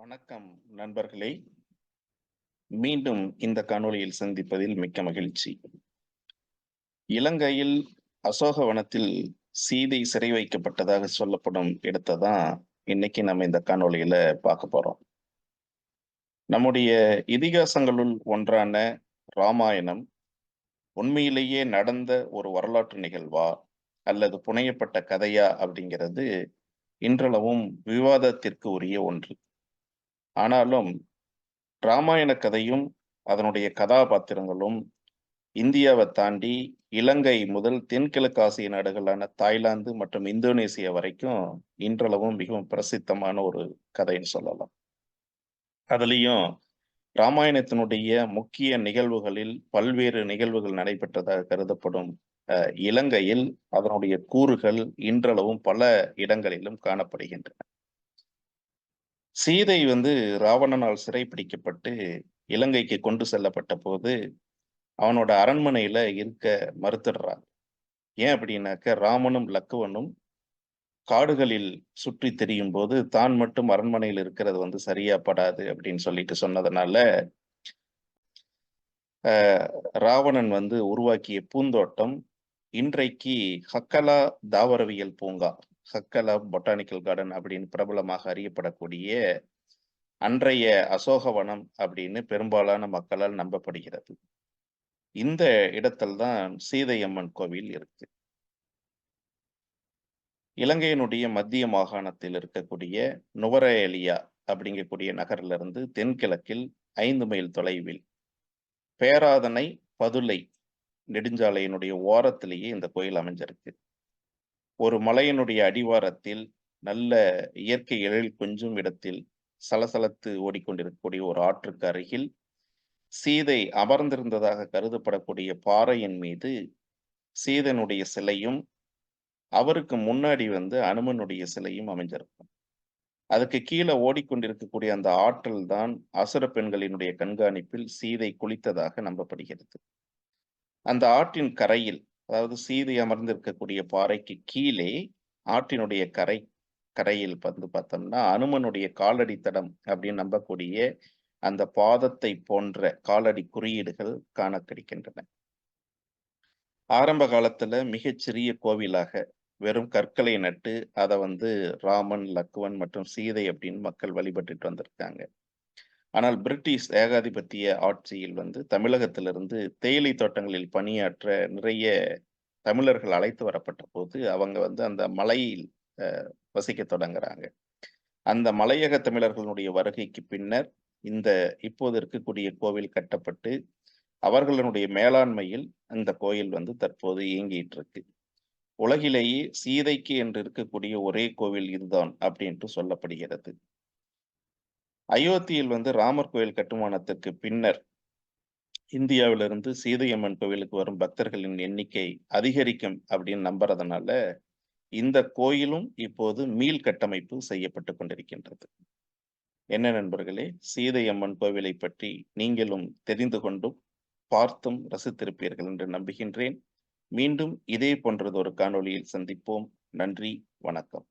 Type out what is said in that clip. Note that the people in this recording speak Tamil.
வணக்கம் நண்பர்களே. மீண்டும் இந்த காணொளியில் சந்திப்பதில் மிக்க மகிழ்ச்சி. இலங்கையில் அசோகவனத்தில் சீதை சிறை வைக்கப்பட்டதாக சொல்லப்படும் இடத்தை தான் இன்னைக்கு நம்ம இந்த காணொளியில பார்க்க போறோம். நம்முடைய இதிகாசங்களுள் ஒன்றான ராமாயணம் உண்மையிலேயே நடந்த ஒரு வரலாற்று நிகழ்வா அல்லது புனையப்பட்ட கதையா அப்படிங்கிறது இன்றளவும் விவாதத்திற்கு உரிய ஒன்று. ஆனாலும் ராமாயண கதையும் அதனுடைய கதாபாத்திரங்களும் இந்தியாவை தாண்டி இலங்கை முதல் தென்கிழக்கு ஆசிய நாடுகளான தாய்லாந்து மற்றும் இந்தோனேசியா வரைக்கும் இன்றளவும் மிகவும் பிரசித்தமான ஒரு கதைன்னு சொல்லலாம். அதுலேயும் ராமாயணத்தினுடைய முக்கிய நிகழ்வுகளில் பல்வேறு நிகழ்வுகள் நடைபெற்றதாக கருதப்படும் இலங்கையில் அதனுடைய கூறுகள் இன்றளவும் பல இடங்களிலும் காணப்படுகின்றன. சீதை வந்து ராவணனால் சிறைப்பிடிக்கப்பட்டு இலங்கைக்கு கொண்டு செல்லப்பட்ட போது அவனோட அரண்மனையில இருக்க மறுத்துடுறான் ஏன் அப்படின்னாக்க ராமனும் லக்குவனும் காடுகளில் சுற்றி தெரியும் போது தான் மட்டும் அரண்மனையில் இருக்கிறது வந்து சரியா படாது அப்படின்னு சொல்லிட்டு சொன்னதுனால ராவணன் வந்து உருவாக்கிய பூந்தோட்டம் இன்றைக்கு ஹக்கலா தாவரவியல் பூங்கா. ஹக்கலா பொட்டானிக்கல் கார்டன் அப்படின்னு பிரபலமாக அறியப்படக்கூடிய அன்றைய அசோகவனம் அப்படின்னு பெரும்பாலான மக்களால் நம்பப்படுகிறது. இந்த இடத்தில்தான் சீதையம்மன் கோவில் இருக்கு. இலங்கையினுடைய மத்திய மாகாணத்தில் இருக்கக்கூடிய நுவரேலியா அப்படிங்கக்கூடிய நகரிலிருந்து இருந்து தென்கிழக்கில் ஐந்து மைல் தொலைவில் பேராதனை பதுளை நெடுஞ்சாலையினுடைய ஓரத்திலேயே இந்த கோயில் அமைஞ்சிருக்கு. ஒரு மலையினுடைய அடிவாரத்தில் நல்ல இயற்கை எழில் கொஞ்சும் இடத்தில் சலசலத்து ஓடிக்கொண்டிருக்கக்கூடிய ஒரு ஆற்றுக்கு அருகில் சீதை அமர்ந்திருந்ததாக கருதப்படக்கூடிய பாறையின் மீது சீதனுடைய சிலையும் அவருக்கு முன்னாடி வந்து அனுமனுடைய சிலையும் அமைஞ்சிருக்கும் அதுக்கு கீழே ஓடிக்கொண்டிருக்கக்கூடிய அந்த ஆற்றல் தான் அசுர பெண்களினுடைய கண்காணிப்பில் சீதை குளித்ததாக நம்பப்படுகிறது. அந்த ஆற்றின் கரையில் அதாவது சீதை அமர்ந்திருக்கக்கூடிய பாறைக்கு கீழே ஆற்றினுடைய கரை கரையில் வந்து பார்த்தோம்னா அனுமனுடைய காலடி தடம் அப்படின்னு நம்பக்கூடிய அந்த பாதத்தை போன்ற காலடி குறியீடுகள் காண கிடைக்கின்றன ஆரம்ப காலத்துல மிகச்சிறிய கோவிலாக வெறும் கற்களை நட்டு அதை வந்து ராமன் லக்குவன் மற்றும் சீதை அப்படின்னு மக்கள் வழிபட்டுட்டு வந்திருக்காங்க. ஆனால் பிரிட்டிஷ் ஏகாதிபத்திய ஆட்சியில் வந்து தமிழகத்திலிருந்து தேயிலை தோட்டங்களில் பணியாற்ற நிறைய தமிழர்கள் அழைத்து வரப்பட்ட போது அவங்க வந்து அந்த மலையில் வசிக்க தொடங்குறாங்க. அந்த மலையக தமிழர்களுடைய வருகைக்கு பின்னர் இந்த இப்போது இருக்கக்கூடிய கோவில் கட்டப்பட்டு அவர்களுடைய மேலாண்மையில் அந்த கோயில் வந்து தற்போது இயங்கிட்டு இருக்கு உலகிலேயே சீதைக்கு என்று இருக்கக்கூடிய ஒரே கோவில் இதுதான் அப்படின்ட்டு சொல்லப்படுகிறது. அயோத்தியில் வந்து ராமர் கோயில் கட்டுமானத்துக்கு பின்னர் இந்தியாவிலிருந்து சீதையம்மன் கோவிலுக்கு வரும் பக்தர்களின் எண்ணிக்கை அதிகரிக்கும் அப்படின்னு நம்புறதுனால இந்த கோயிலும் இப்போது மீள் கட்டமைப்பு செய்யப்பட்டு கொண்டிருக்கின்றது. என்ன நண்பர்களே சீதையம்மன் கோவிலை பற்றி நீங்களும் தெரிந்து கொண்டும் பார்த்தும் ரசித்திருப்பீர்கள் என்று நம்புகின்றேன். மீண்டும் இதே போன்றது ஒரு காணொளியில் சந்திப்போம். நன்றி வணக்கம்.